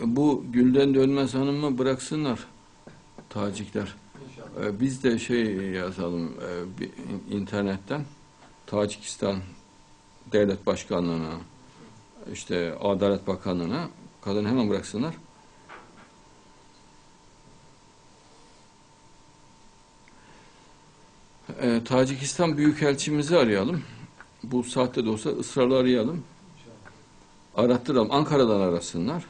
Bu Gülden Dönmez Hanım'ı bıraksınlar Tacikler. Ee, Biz de şey yazalım e, bir internetten Tacikistan Devlet Başkanlığı'na işte Adalet Bakanlığı'na kadın hemen bıraksınlar. Ee, Tacikistan Büyükelçimizi arayalım. Bu saatte de olsa ısrarla arayalım. Arattıralım. Ankara'dan arasınlar.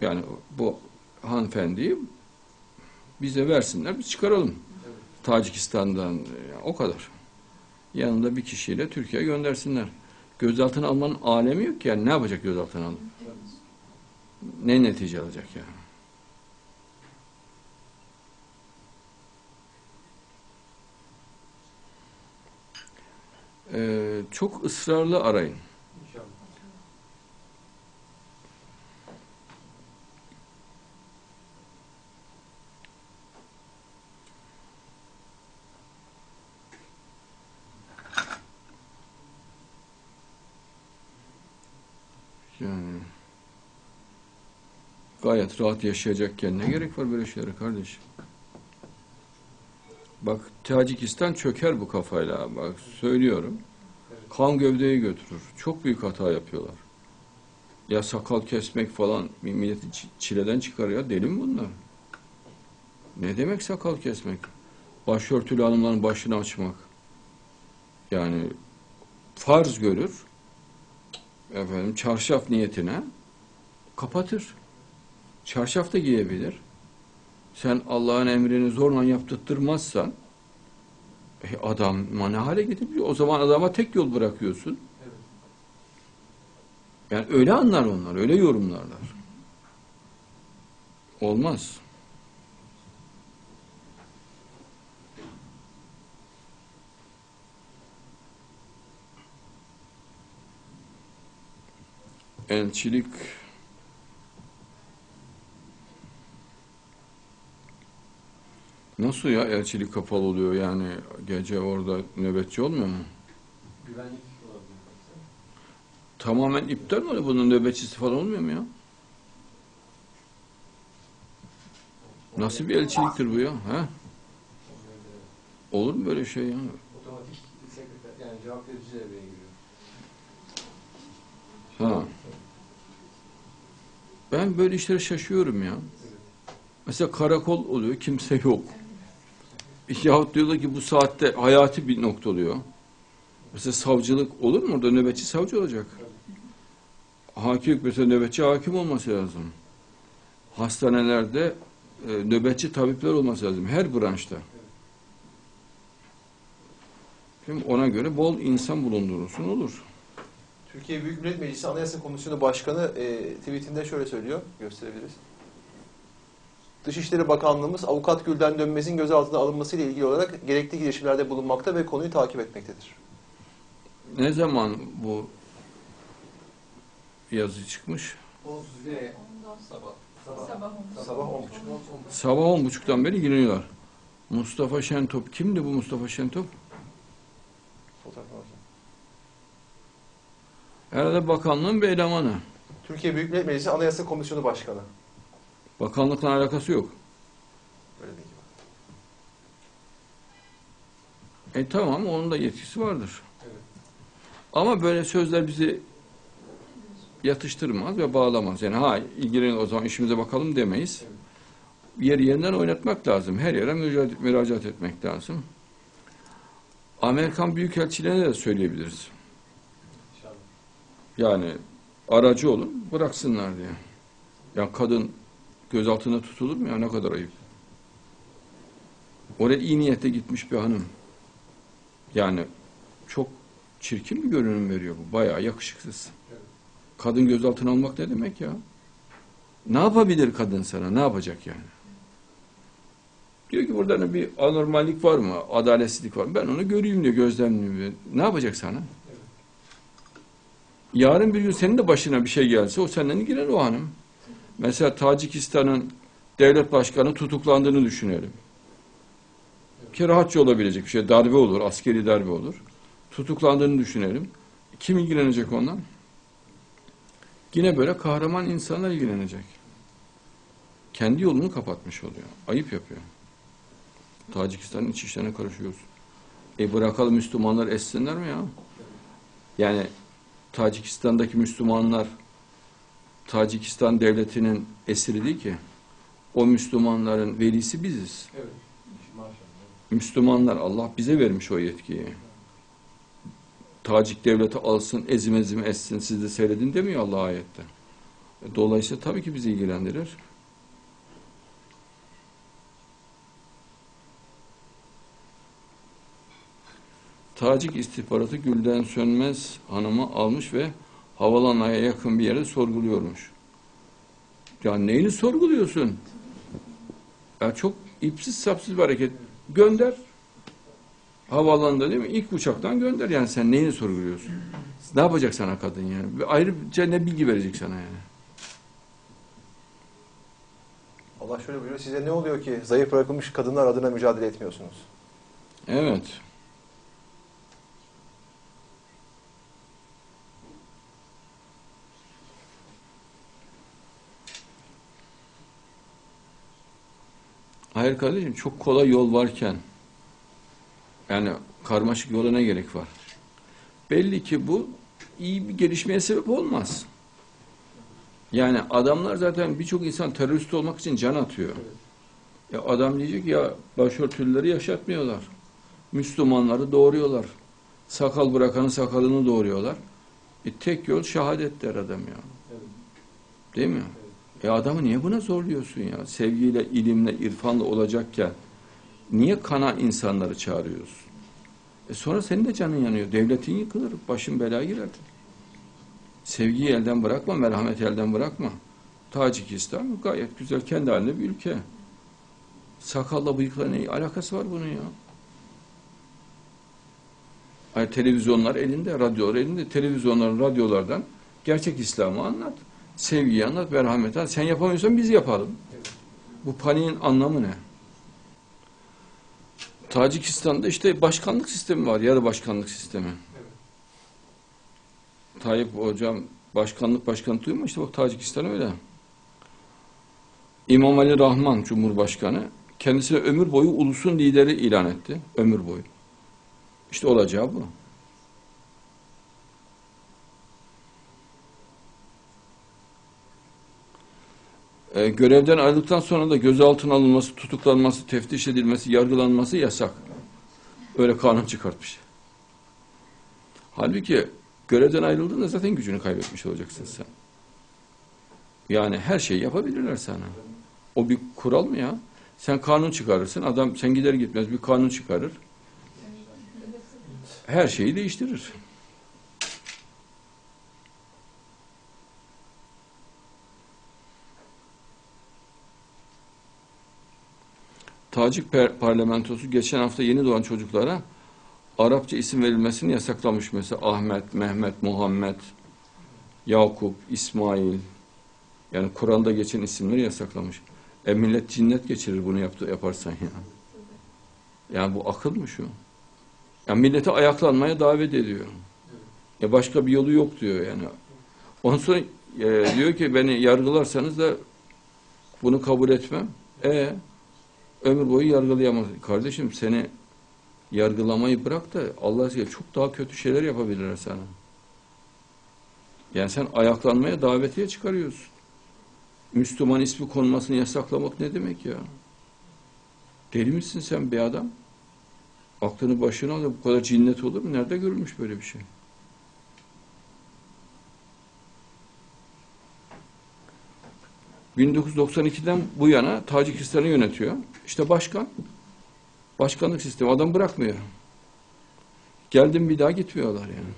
Yani bu hanımefendiyi bize versinler, biz çıkaralım. Evet. Tacikistan'dan yani o kadar. Yanında bir kişiyle Türkiye'ye göndersinler. Gözaltına almanın alemi yok ki yani ne yapacak gözaltına alıp? Ne netice alacak yani? Ee, çok ısrarlı arayın. Yani gayet rahat yaşayacakken ne gerek var böyle şeylere kardeşim? Bak Tacikistan çöker bu kafayla. Bak söylüyorum. Kan gövdeyi götürür. Çok büyük hata yapıyorlar. Ya sakal kesmek falan milleti çi- çileden çıkarıyor. Deli mi bunlar? Ne demek sakal kesmek? Başörtülü hanımların başını açmak. Yani farz görür. Efendim çarşaf niyetine kapatır. Çarşaf da giyebilir. Sen Allah'ın emrini zorla yaptırtmazsan e, adam ne hale gidebiliyor? O zaman adama tek yol bırakıyorsun. Evet. Yani öyle anlar onlar, öyle yorumlarlar. Olmaz. Elçilik Nasıl ya elçilik kapalı oluyor yani gece orada nöbetçi olmuyor mu? Güvenlik. Tamamen iptal mi oluyor? Bunun nöbetçisi falan olmuyor mu ya? Nasıl bir elçiliktir bu ya? Ha? Onlarda Olur mu böyle şey ya? Otomatik sekreter yani cevap verici devreye giriyor. Ha. Ben böyle işlere şaşıyorum ya. Mesela karakol oluyor, kimse yok. Yahut diyorlar ki bu saatte hayati bir nokta oluyor. Mesela savcılık olur mu orada? Nöbetçi savcı olacak. Hakim mesela nöbetçi hakim olması lazım. Hastanelerde e, nöbetçi tabipler olması lazım. Her branşta. Şimdi ona göre bol insan bulundurulsun olur. Türkiye Büyük Millet Meclisi Anayasa Komisyonu Başkanı e, tweetinde şöyle söylüyor, gösterebiliriz. Dışişleri Bakanlığımız Avukat Gülden Dönmez'in gözaltına alınmasıyla ilgili olarak gerekli girişimlerde bulunmakta ve konuyu takip etmektedir. Ne zaman bu yazı çıkmış? 31 sabah. Sabah. Sabah Sabah 10.30. Sabah on buçuktan beri ilgileniyorlar. Mustafa Şentop. Kimdi bu Mustafa Şentop? Fotoğraf var. Herhalde bakanlığın bir elemanı. Türkiye Büyük Millet Meclisi Anayasa Komisyonu Başkanı. Bakanlıkla alakası yok. Böyle bilgi var. E tamam onun da yetkisi vardır. Evet. Ama böyle sözler bizi yatıştırmaz ve bağlamaz. Yani ha ilgilenin o zaman işimize bakalım demeyiz. Evet. Yer yerinden oynatmak lazım. Her yere müracaat, müracaat etmek lazım. Amerikan Büyükelçiliğine de söyleyebiliriz. Yani aracı olun, bıraksınlar diye. Ya kadın gözaltına tutulur mu ya ne kadar ayıp. Oraya iyi niyetle gitmiş bir hanım. Yani çok çirkin bir görünüm veriyor bu. Bayağı yakışıksız. Kadın gözaltına almak ne demek ya? Ne yapabilir kadın sana? Ne yapacak yani? Diyor ki burada bir anormallik var mı? Adaletsizlik var mı? Ben onu göreyim diyor, gözlemleyeyim diyor. Ne yapacak sana? Yarın bir gün senin de başına bir şey gelse o senden ilgilenir o hanım. Mesela Tacikistan'ın devlet başkanı tutuklandığını düşünelim. Ki rahatça olabilecek bir şey. Darbe olur, askeri darbe olur. Tutuklandığını düşünelim. Kim ilgilenecek ondan? Yine böyle kahraman insanlar ilgilenecek. Kendi yolunu kapatmış oluyor. Ayıp yapıyor. Tacikistan'ın iç işlerine karışıyoruz. E bırakalım Müslümanlar essinler mi ya? Yani Tacikistan'daki Müslümanlar Tacikistan devletinin esiri değil ki. O Müslümanların velisi biziz. Evet. Müslümanlar Allah bize vermiş o yetkiyi. Tacik devleti alsın, ezim ezim etsin, siz de seyredin demiyor Allah ayette. E, Dolayısıyla tabii ki bizi ilgilendirir. Tacik istihbaratı Gülden Sönmez hanımı almış ve havalanaya yakın bir yere sorguluyormuş. Ya neyini sorguluyorsun? Ya çok ipsiz sapsız bir hareket. Gönder. Havaalanında değil mi? İlk uçaktan gönder. Yani sen neyini sorguluyorsun? Ne yapacak sana kadın yani? Bir Ayrıca ne bilgi verecek sana yani? Allah şöyle buyuruyor. Size ne oluyor ki zayıf bırakılmış kadınlar adına mücadele etmiyorsunuz? Evet. Hayır kardeşim çok kolay yol varken yani karmaşık yola ne gerek var? Belli ki bu iyi bir gelişmeye sebep olmaz. Yani adamlar zaten birçok insan terörist olmak için can atıyor. Ya adam diyecek ya başörtülüleri yaşatmıyorlar. Müslümanları doğuruyorlar. Sakal bırakanın sakalını doğuruyorlar. E tek yol şehadet der adam ya. Değil mi? E adamı niye buna zorluyorsun ya? Sevgiyle, ilimle, irfanla olacakken niye kana insanları çağırıyorsun? E sonra senin de canın yanıyor. Devletin yıkılır, başın belaya girer. Sevgiyi elden bırakma, merhameti elden bırakma. Tacikistan gayet güzel, kendi halinde bir ülke. Sakalla bıyıkla ne alakası var bunun ya? Hani televizyonlar elinde, radyolar elinde. Televizyonların, radyolardan gerçek İslam'ı anlat. Sevgiyi anlat, merhameti anlat. Sen yapamıyorsan biz yapalım. Bu paniğin anlamı ne? Tacikistan'da işte başkanlık sistemi var, yarı başkanlık sistemi. Evet. Tayyip hocam başkanlık duyuyor mu? İşte bak Tacikistan öyle. İmam Ali Rahman Cumhurbaşkanı kendisine ömür boyu ulusun lideri ilan etti. Ömür boyu. İşte olacağı bu. Ee, görevden ayrıldıktan sonra da gözaltına alınması, tutuklanması, teftiş edilmesi, yargılanması yasak. Öyle kanun çıkartmış. Halbuki görevden ayrıldığında zaten gücünü kaybetmiş olacaksın sen. Yani her şeyi yapabilirler sana. O bir kural mı ya? Sen kanun çıkarırsın, adam sen gider gitmez bir kanun çıkarır. Her şeyi değiştirir. Tacik parlamentosu geçen hafta yeni doğan çocuklara Arapça isim verilmesini yasaklamış. Mesela Ahmet, Mehmet, Muhammed, Yakup, İsmail. Yani Kur'an'da geçen isimleri yasaklamış. E millet cinnet geçirir bunu yaptı, yaparsan ya. Yani bu akıl mı şu? Yani milleti ayaklanmaya davet ediyor. Ya başka bir yolu yok diyor yani. Ondan sonra e, diyor ki beni yargılarsanız da bunu kabul etmem. E ömür boyu yargılayamaz. Kardeşim seni yargılamayı bırak da Allah aşkına çok daha kötü şeyler yapabilirler sana. Yani sen ayaklanmaya davetiye çıkarıyorsun. Müslüman ismi konmasını yasaklamak ne demek ya? Deli misin sen be adam? Aklını başına al bu kadar cinnet olur mu? Nerede görülmüş böyle bir şey? ...1992'den bu yana Tacikistan'ı yönetiyor. İşte başkan. Başkanlık sistemi. Adam bırakmıyor. Geldim bir daha gitmiyorlar yani.